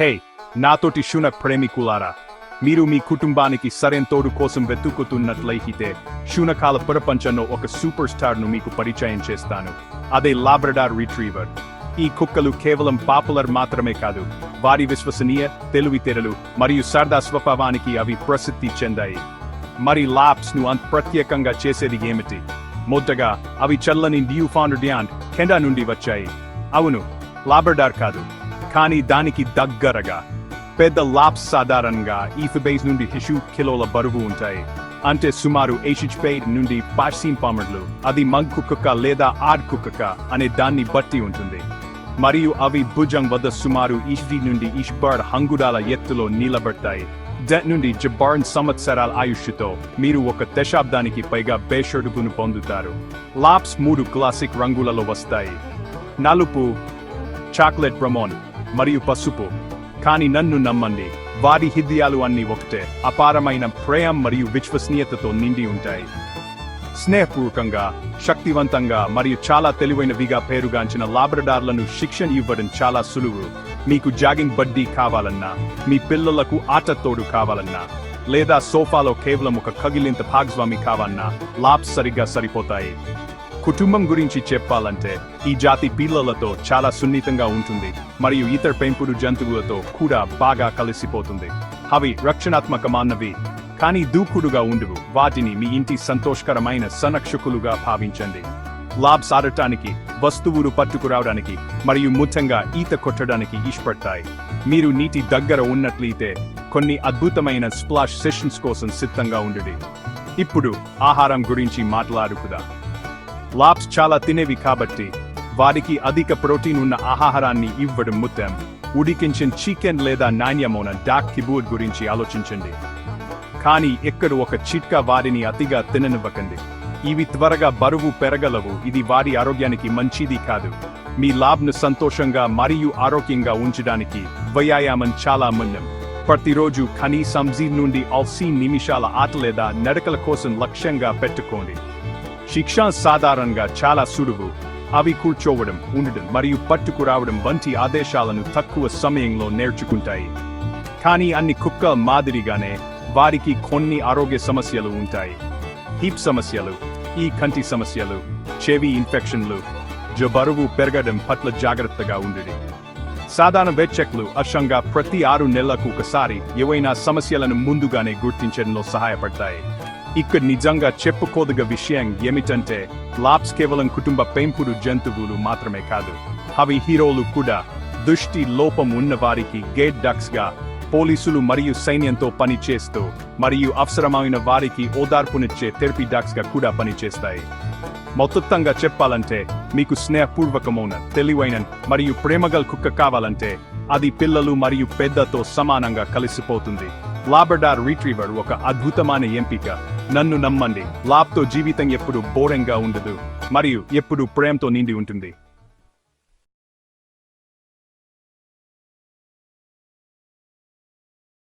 హే నాతోటి శున ప్రేమికులారా మీరు మీ కుటుంబానికి సరైన తోడు కోసం వెతుకుతున్నట్లయితే శూనకాల ప్రపంచంలో ఒక సూపర్ స్టార్ను మీకు పరిచయం చేస్తాను. అదే లాబ్రడార్ రిట్రీవర్. ఈ కుక్కలు కేవలం పాపులర్ మాత్రమే కాదు వారి విశ్వసనీయ తెలివితేరలు మరియు సరదా స్వభావానికి అవి ప్రసిద్ధి చెందాయి. మరి లాప్స్ను అంత ప్రత్యేకంగా చేసేది ఏమిటి? మొదటగా అవి చల్లని న్యూ ఫౌండర్డ్యాండ్ కెండా నుండి వచ్చాయి. అవును లాబ్రడార్ కాదు. కానీ దానికి దగ్గరగా పెద్ద లాప్స్ సాధారణంగా ఈఫబేస్ నుండి హిషు కిలోల బరువు ఉంటాయి. అంటే సుమారు ఏషిచ్పేట్ నుండి పార్సీన్ పామర్లు అది మగ్ కుక్కక లేదా ఆడ్ కుక్కక అనే దాన్ని బట్టి ఉంటుంది. మరియు అవి భుజం వద్ద సుమారు ఈష్డి నుండి ఇష్బర్డ్ హంగుడాల ఎత్తులో నిలబడతాయి. డెట్ నుండి జబార్న్ సంవత్సరాల ఆయుష్తో మీరు ఒక దశాబ్దానికి పైగా బేషడుగును పొందుతారు. లాప్స్ మూడు క్లాసిక్ రంగులలో వస్తాయి. నలుపు చాక్లెట్ బ్రమోన్ మరియు పసుపు. కానీ నన్ను నమ్మండి వారి హిద్యాలు అన్ని ఒకటే అపారమైన ప్రేమ మరియు విశ్వసనీయతతో నిండి ఉంటాయి. స్నేహపూర్వకంగా శక్తివంతంగా మరియు చాలా తెలివైనవిగా పేరుగాంచిన లాబ్రడార్లను శిక్షణ ఇవ్వడం చాలా సులువు. మీకు జాగింగ్ బడ్డీ కావాలన్నా మీ పిల్లలకు ఆటతోడు కావాలన్నా లేదా సోఫాలో కేవలం ఒక కగిలింత భాగస్వామి కావాలన్నా లాబ్స్ సరిగ్గా సరిపోతాయి. కుటుంబం గురించి చెప్పాలంటే ఈ జాతి పిల్లలతో చాలా సున్నితంగా ఉంటుంది మరియు ఇతర పెంపుడు జంతువులతో కూడా బాగా కలిసిపోతుంది. అవి రక్షణాత్మకమానవి కానీ దూకుడుగా ఉండవు. వాటిని మీ ఇంటి సంతోషకరమైన సంరక్షకులుగా భావించండి. లాబ్స్ ఆడటానికి వస్తువులు పట్టుకురావడానికి మరియు ముఖ్యంగా ఈత కొట్టడానికి ఇష్టపడతాయి. మీరు నీటి దగ్గర ఉన్నట్లయితే కొన్ని అద్భుతమైన స్ప్లాష్ సెషన్స్ కోసం సిద్ధంగా ఉండండి. ఇప్పుడు ఆహారం గురించి మాట్లాడుకుదా. లాప్స్ చాలా తినేవి కాబట్టి వారికి అధిక ప్రోటీన్ ఉన్న ఆహారాన్ని ఇవ్వడం ముత్యం. ఉడికించిన చికెన్ లేదా నాణ్యమైన డాక్ కిబూర్ గురించి ఆలోచించండి. కానీ ఎక్కడ ఒక చిట్కా వారిని అతిగా తిననివ్వకండి. ఇవి త్వరగా బరువు పెరగలవు. ఇది వారి ఆరోగ్యానికి మంచిది కాదు. మీ లాబ్ను సంతోషంగా మరియు ఆరోగ్యంగా ఉంచడానికి వ్యాయామం చాలా ముఖ్యం. ప్రతిరోజు కనీసం జీ నుండి ఆల్సీ నిమిషాల ఆట లేదా నడకల కోసం లక్ష్యంగా పెట్టుకోండి. శిక్షణ సాధారణంగా చాలా సులువు. అవి కూర్చోవడం ఉండడం మరియు పట్టుకురావడం వంటి ఆదేశాలను తక్కువ సమయంలో నేర్చుకుంటాయి. కానీ అన్ని కుక్క మాదిరిగానే వారికి కొన్ని ఆరోగ్య సమస్యలు ఉంటాయి. హీప్ సమస్యలు ఈ కంటి సమస్యలు చెవి ఇన్ఫెక్షన్లు జబరువు పెరగడం పట్ల జాగ్రత్తగా ఉండడం. సాధారణ వెచ్చక్లు అర్షంగా ప్రతి ఆరు నెలలకు ఒకసారి ఏవైనా సమస్యలను ముందుగానే గుర్తించడంలో సహాయపడతాయి. ఇక్కడ నిజంగా చెప్పుకోదగ విషయం ఏమిటంటే లాప్స్ కేవలం కుటుంబ పెంపుడు జంతువులు మాత్రమే కాదు. అవి హీరోలు కూడా. దృష్టి లోపం ఉన్న వారికి గేట్ డక్స్గా పోలీసులు మరియు సైన్యంతో పనిచేస్తూ మరియు అవసరమైన వారికి ఓదార్పునిచ్చే థెరపీ డాక్స్గా కూడా పనిచేస్తాయి మొత్తంగా చెప్పాలంటే మీకు స్నేహపూర్వకమైన తెలివైన మరియు ప్రేమగల్ కుక్క కావాలంటే అది పిల్లలు మరియు పెద్దతో సమానంగా కలిసిపోతుంది. లాబర్డార్ రీట్రీవర్ ఒక అద్భుతమైన ఎంపిక. నన్ను నమ్మండి. లాబ్తో జీవితం ఎప్పుడు బోరింగ్గా ఉండదు. మరియు ఎప్పుడు ప్రేమతో నిండి ఉంటుంది.